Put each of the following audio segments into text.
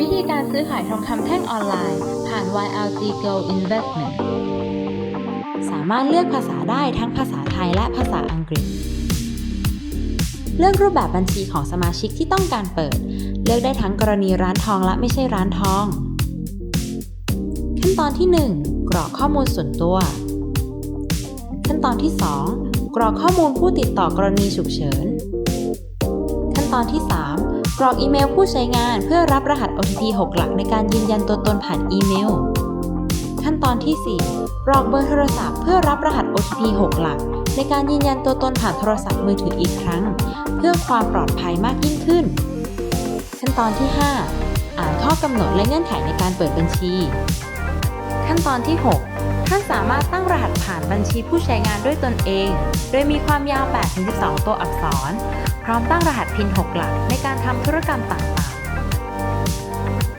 วิธีการซื้อขายทองคำแท่งออนไลน์ ผ่าน YLG Gold Investment สามารถเลือกภาษาได้ทั้งภาษาไทยและภาษาอังกฤษ เลือกรูปแบบบัญชีของสมาชิกที่ต้องการเปิด เลือกได้ทั้งกรณีร้านทองและไม่ใช่ร้านทอง ขั้นตอนที่ 1 กรอกข้อมูลส่วนตัว ขั้นตอนที่ 2 กรอกข้อมูลผู้ติดต่อกรณีฉุกเฉิน ขั้นตอนที่ 3 กรอกอีเมลผู้ใช้งานเพื่อรับรหัส OTP 6 หลักในการยืนยันตัวตนผ่านอีเมล ขั้นตอนที่ 4 กรอกเบอร์โทรศัพท์เพื่อรับรหัส OTP 6 หลัก ในการยืนยันตัวตนผ่านโทรศัพท์มือถืออีกครั้ง เพื่อความปลอดภัยมากยิ่งขึ้น ขั้นตอนที่ 5 อ่านข้อกำหนดและเงื่อนไขในการเปิดบัญชี ขั้นตอนที่ 6 ท่านสามารถตั้งรหัสผ่านบัญชีผู้ใช้งานด้วยตนเอง โดยมีความยาว 8-12 ตัวอักษร พร้อมตั้งรหัสพิน 6 หลักในการทำธุรกรรมต่าง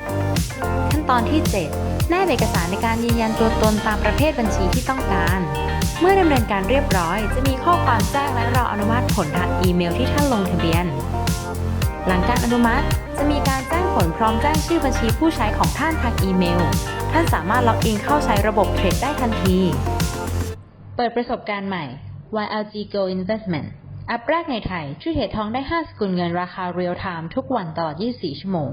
ๆ ขั้นตอนที่ 7 แนบเอกสารในการยืนยันตัวตนตามประเภทบัญชีที่ต้องการ เมื่อดำเนินการเรียบร้อย จะมีข้อความแจ้งและรออนุมัติผลทางอีเมลที่ท่านลงทะเบียน หลังการอนุมัติจะมีการแจ้งผลพร้อมแจ้งชื่อบัญชีผู้ใช้ของท่านทางอีเมล ท่านสามารถล็อกอินเข้าใช้ระบบเทรดได้ทันที เปิดประสบการณ์ใหม่ YLG Go Investment อัปแรกในไทยช่วยเทรดทองได้ 5 สกุลเงินราคาเรียลไทม์ทุกวันตลอด 24 ชั่วโมง